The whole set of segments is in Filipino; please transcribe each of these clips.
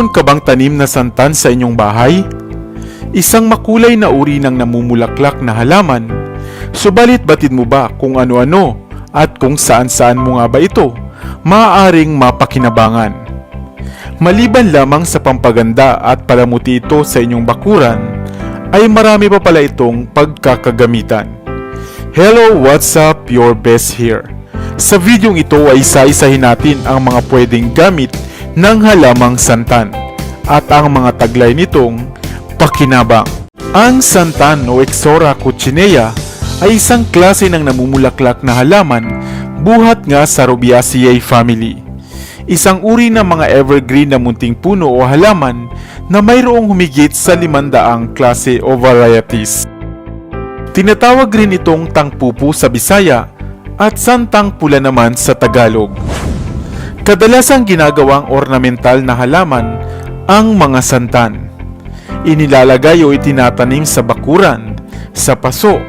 Mayroon ka bang tanim na santan sa inyong bahay? Isang makulay na uri ng namumulaklak na halaman. Subalit batid mo ba kung ano-ano at kung saan-saan mo nga ba ito maaaring mapakinabangan? Maliban lamang sa pampaganda at palamuti ito sa inyong bakuran, ay marami pa pala itong pagkakagamitan. Hello, what's up? Your best here. Sa videong ito ay isa-isahin natin ang mga pwedeng gamit ng halamang santan at ang mga taglay nitong pakinabang. Ang santan o Exora coccinea ay isang klase ng namumulaklak na halaman buhat nga sa Rubiaceae family. Isang uri ng mga evergreen na munting puno o halaman na mayroong humigit sa limandaang klase o varieties. Tinatawag rin itong tangpupo sa Bisaya at santang pula naman sa Tagalog. Kadalasang ginagawang ornamental na halaman ang mga santan. Inilalagay o itinatanim sa bakuran, sa paso,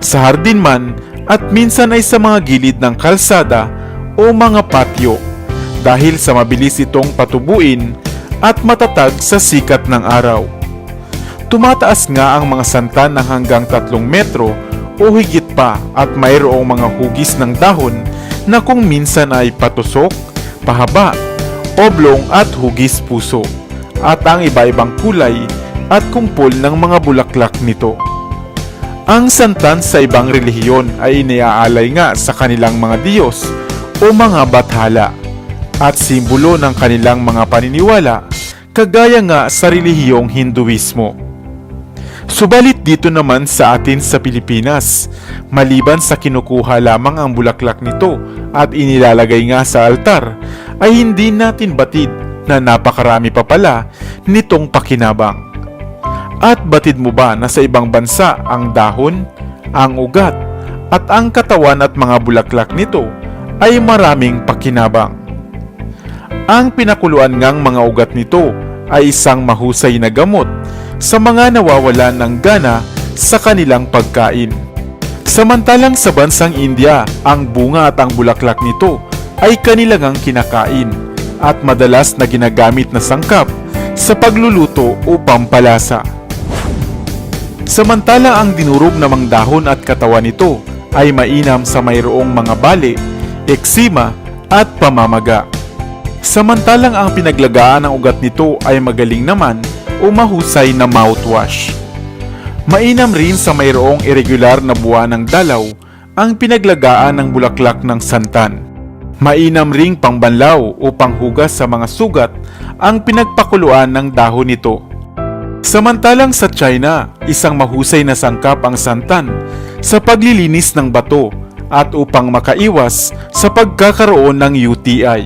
sa hardin man at minsan ay sa mga gilid ng kalsada o mga patio dahil sa mabilis itong patubuin at matatag sa sikat ng araw. Tumataas nga ang mga santan ng hanggang 3 metro o higit pa at mayroong mga hugis ng dahon na kung minsan ay patusok, pahaba, oblong at hugis puso at ang iba-ibang kulay at kumpol ng mga bulaklak nito. Ang santan sa ibang relihiyon ay iniaalay nga sa kanilang mga diyos o mga bathala at simbolo ng kanilang mga paniniwala kagaya nga sa relihiyong Hinduismo. Subalit dito naman sa atin sa Pilipinas, maliban sa kinukuha lamang ang bulaklak nito at inilalagay nga sa altar, ay hindi natin batid na napakarami pa pala nitong pakinabang. At batid mo ba na sa ibang bansa ang dahon, ang ugat, at ang katawan at mga bulaklak nito ay maraming pakinabang. Ang pinakuluan ngang mga ugat nito ay isang mahusay na gamot sa mga nawawalan ng gana sa kanilang pagkain. Samantalang sa bansang India, ang bunga at ang bulaklak nito ay kanilangang kinakain at madalas na ginagamit na sangkap sa pagluluto o pampalasa. Samantala ang dinurog na mga dahon at katawan nito ay mainam sa mayroong mga bali, eksima at pamamaga. Samantalang ang pinaglagaan ng ugat nito ay magaling naman o mahusay na mouthwash. Mainam rin sa mayroong irregular na buwan ng dalaw ang pinaglagaan ng bulaklak ng santan. Mainam ring pangbanlaw o panghugas sa mga sugat ang pinagpakuluan ng dahon nito. Samantalang sa China, isang mahusay na sangkap ang santan sa paglilinis ng bato at upang makaiwas sa pagkakaroon ng UTI.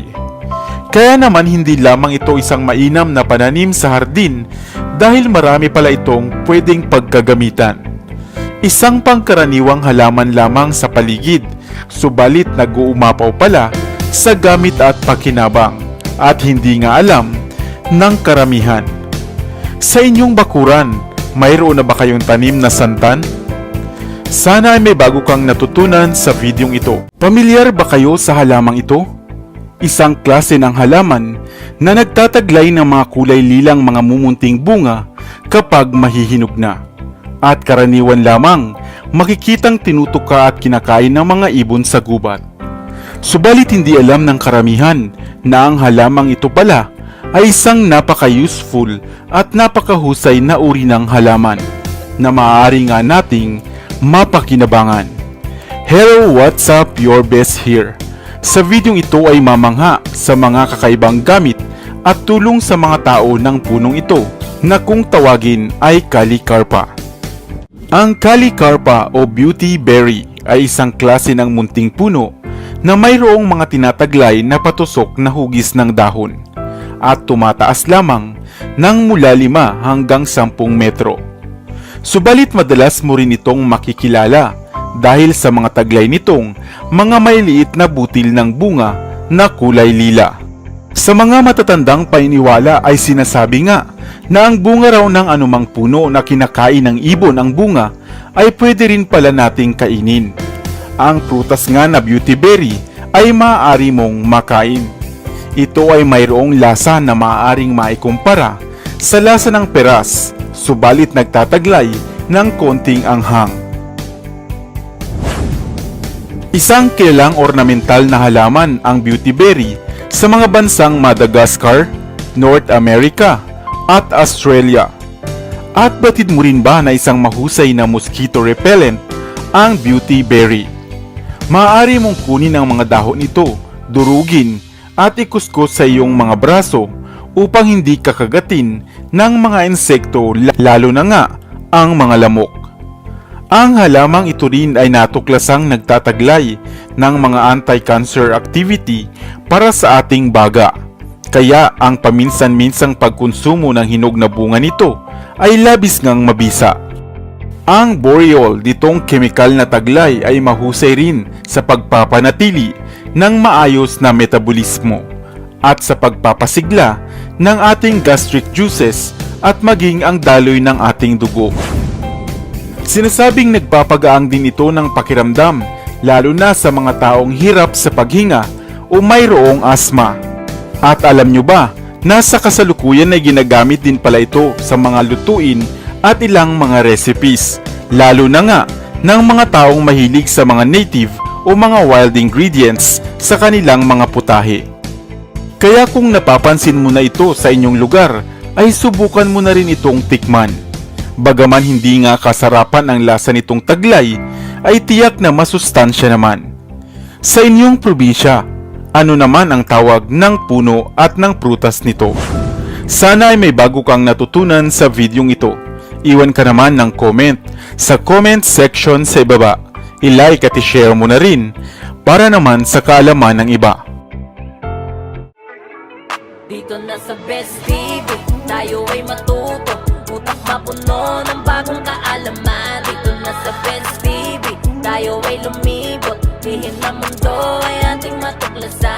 Kaya naman hindi lamang ito isang mainam na pananim sa hardin dahil marami pala itong pwedeng pagkagamitan. Isang pangkaraniwang halaman lamang sa paligid, subalit nag-uumapaw pala sa gamit at pakinabang at hindi nga alam ng karamihan. Sa inyong bakuran, mayroon na ba kayong tanim na santan? Sana ay may bago kang natutunan sa videong ito. Pamilyar ba kayo sa halamang ito? Isang klase ng halaman na nagtataglay ng mga kulay lilang mga mumunting bunga kapag mahihinog na. At karaniwan lamang makikitang tinutuka at kinakain ng mga ibon sa gubat. Subalit hindi alam ng karamihan na ang halamang ito pala ay isang napaka-useful at napakahusay na uri ng halaman na maaari nga nating mapakinabangan. Hello, what's up? Your best here. Sa videong ito ay mamangha sa mga kakaibang gamit at tulong sa mga tao ng punong ito na kung tawagin ay Kalikarpa. Ang Kalikarpa o Beauty Berry ay isang klase ng munting puno na mayroong mga tinataglay na patusok na hugis ng dahon at tumataas lamang ng mula 5 hanggang 10 metro. Subalit madalas mo rin itong makikilala dahil sa mga taglay nitong mga maliliit na butil ng bunga na kulay lila. Sa mga matatandang painiwala ay sinasabi nga na ang bunga raw ng anumang puno na kinakain ng ibon ang bunga ay pwede rin pala nating kainin. Ang prutas nga na beauty berry ay maaari mong makain. Ito ay mayroong lasa na maaaring maikumpara sa lasa ng peras, subalit nagtataglay ng konting anghang. Isang kilalang ornamental na halaman ang beauty berry sa mga bansang Madagascar, North America at Australia. At batid mo rin ba na isang mahusay na mosquito repellent ang beauty berry? Maaari mong kunin ang mga dahon nito, durugin at ikuskus sa iyong mga braso upang hindi kakagatin ng mga insekto lalo na nga ang mga lamok. Ang halamang ito rin ay natuklasang nagtataglay ng mga anti-cancer activity para sa ating baga. Kaya ang paminsan-minsang pagkonsumo ng hinog na bunga nito ay labis ngang mabisa. Ang boreol ditong kemikal na taglay ay mahusay rin sa pagpapanatili ng maayos na metabolismo at sa pagpapasigla ng ating gastric juices at maging ang daloy ng ating dugo. Sinasabing nagpapagaang din ito ng pakiramdam lalo na sa mga taong hirap sa paghinga o mayroong asma. At alam nyo ba, nasa kasalukuyan ay ginagamit din pala ito sa mga lutuin at ilang mga recipes, lalo na nga ng mga taong mahilig sa mga native o mga wild ingredients sa kanilang mga putahe. Kaya kung napapansin mo na ito sa inyong lugar, ay subukan mo na rin itong tikman. Bagaman hindi nga kasarapan ang lasa nitong taglay, ay tiyak na masustansya naman. Sa inyong probinsya, ano naman ang tawag ng puno at ng prutas nito? Sana ay may bago kang natutunan sa videong ito. Iwan ka naman ng comment sa comment section sa ibaba. I-like at i-share mo na rin para naman sa kaalaman ng iba. Dito na sa Best TV, tayo ay matuto Utak mapuno ng bagong kaalaman Dito na sa Best TV, tayo ay lumibot Lihim na mundo ay ating matuklasan